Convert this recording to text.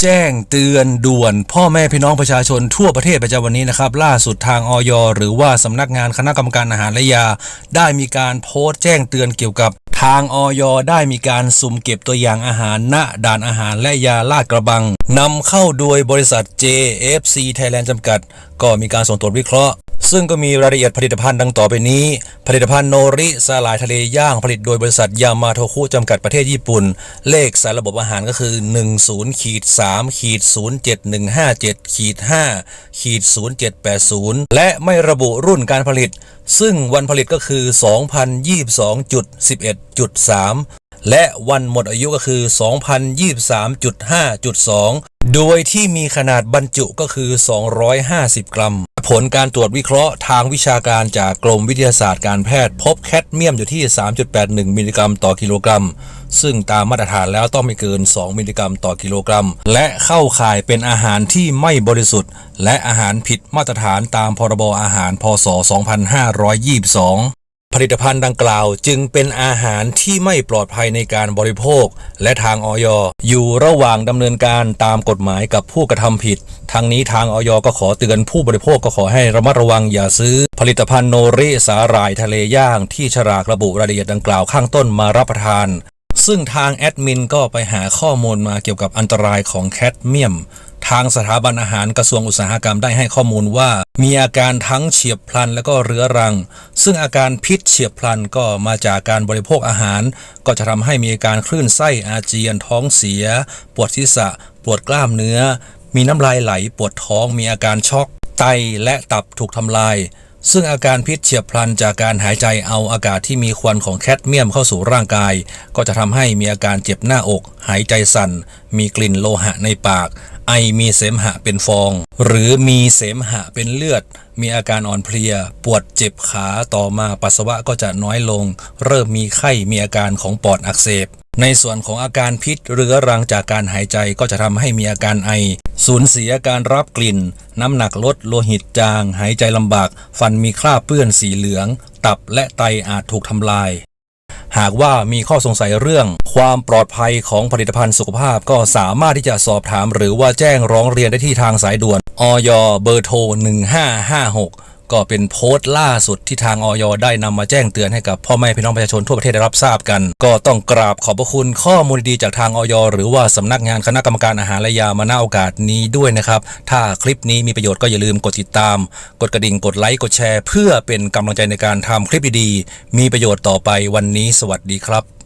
แจ้งเตือนด่วน พ่อแม่พี่น้องประชาชนทั่วประเทศประจำวันนี้นะครับล่าสุดทางออยหรือว่าสำนักงานคณะกรรมการอาหารและยา ได้มีการโพสต์แจ้งเตือนเกี่ยวกับทางออยได้มีการสุ่มเก็บตัวอย่างอาหารณด่านอาหารและยาลาดกระบังนำเข้าโดยบริษัท JFC Thailand จำกัด ก็มีการส่งตรวจวิเคราะห์ ซึ่งก็มีรายละเอียดผลิตภัณฑ์ดังต่อไปนี้ ผลิตภัณฑ์โนริสาหร่ายทะเลย่างผลิตโดยบริษัทยามาโทคุจำกัดประเทศญี่ปุ่น เลขสายระบบอาหารก็คือ 10ขีด3ขีด07157ขีด5ขีด0780 และไม่ระบุรุ่นการผลิต ซึ่งวันผลิตก็คือ 2022.11.3 และวันหมดอายุก็คือ 2023.5.2 โดยที่มีขนาดบรรจุก็คือ 250 กรัม ผลการตรวจวิเคราะห์ทางวิชาการจากกรมวิทยาศาสตร์การแพทย์ พบแคดเมียมอยู่ที่ 3.81 มิลลิกรัมต่อกิโลกรัม ซึ่งตามมาตรฐานแล้วต้องไม่เกิน 2 มิลลิกรัมต่อกิโลกรัม และเข้าข่ายเป็นอาหารที่ไม่บริสุทธิ์ และอาหารผิดมาตรฐานตามพรบอาหารพศ 2522 ผลิตภัณฑ์ดังกล่าวจึงเป็นอาหารที่ไม่ปลอดภัยในการบริโภค และทางออยอยู่ระหว่างดำเนินการตามกฎหมายกับผู้กระทำผิด ทั้งนี้ทางออยก็ขอเตือนผู้บริโภคก็ขอให้ระมัดระวังอย่าซื้อ ผลิตภัณฑ์โนริสาหร่ายทะเลย่างที่ฉลากระบุรายละเอียดดังกล่าวข้างต้นมารับประทาน ซึ่งทางแอดมินก็ไปหาข้อมูลมาเกี่ยวกับอันตรายของแคดเมียม ทางสถาบันอาหารกระทรวงอุตสาหกรรมได้ให้ข้อมูลว่า มีอาการทั้งเฉียบพลันและก็เรื้อรัง ซึ่งอาการพิษเฉียบพลันก็มาจากการบริโภคอาหาร ก็จะทำให้มีอาการคลื่นไส้อาเจียนท้องเสีย ปวดศีรษะ ปวดกล้ามเนื้อ มีน้ำลายไหล ปวดท้อง มีอาการช็อก ไตและตับถูกทำลาย ซึ่งอาการพิษเฉียบพลันจากการหายใจเอาอากาศที่มีควันของแคดเมียมเข้าสู่ร่างกาย ก็จะทำให้มีอาการเจ็บหน้าอก หายใจสั่น มีกลิ่นโลหะในปาก ไอมีเสมหะเป็นฟอง หรือมีเสมหะเป็นเลือด มีอาการอ่อนเพลีย ปวดเจ็บขาต่อมาปัสสาวะก็จะน้อยลง เริ่มมีไข้มีอาการของปอดอักเสบ ในส่วนของอาการพิษเรื้อรังจากการหายใจก็จะทำให้มีอาการไอ สูญเสียการรับกลิ่น น้ำหนักลดโลหิตจาง หายใจลำบาก ฟันมีคราบเปื้อนสีเหลือง ตับและไตอาจถูกทำลาย หากว่ามีข้อสงสัยเรื่อง ความปลอดภัยของผลิตภัณฑ์สุขภาพก็สามารถที่จะสอบถาม หรือว่าแจ้งร้องเรียนได้ที่ทางสายด่วนอยเบอร์โทร1556 ก็เป็นโพสต์ล่าสุดที่ทางออยได้นำมาแจ้งเตือนให้กับพ่อแม่พี่น้องประชาชนทั่วประเทศได้รับทราบกัน ก็ต้องกราบขอบพระคุณข้อมูลดีจากทางออยหรือว่าสำนักงานคณะกรรมการอาหารและยามาณโอกาสนี้ด้วยนะครับ ถ้าคลิปนี้มีประโยชน์ก็อย่าลืมกดติดตาม กดกระดิ่งกดไลค์กดแชร์ เพื่อเป็นกำลังใจในการทำคลิปดีๆมีประโยชน์ต่อไปวันนี้ สวัสดีครับ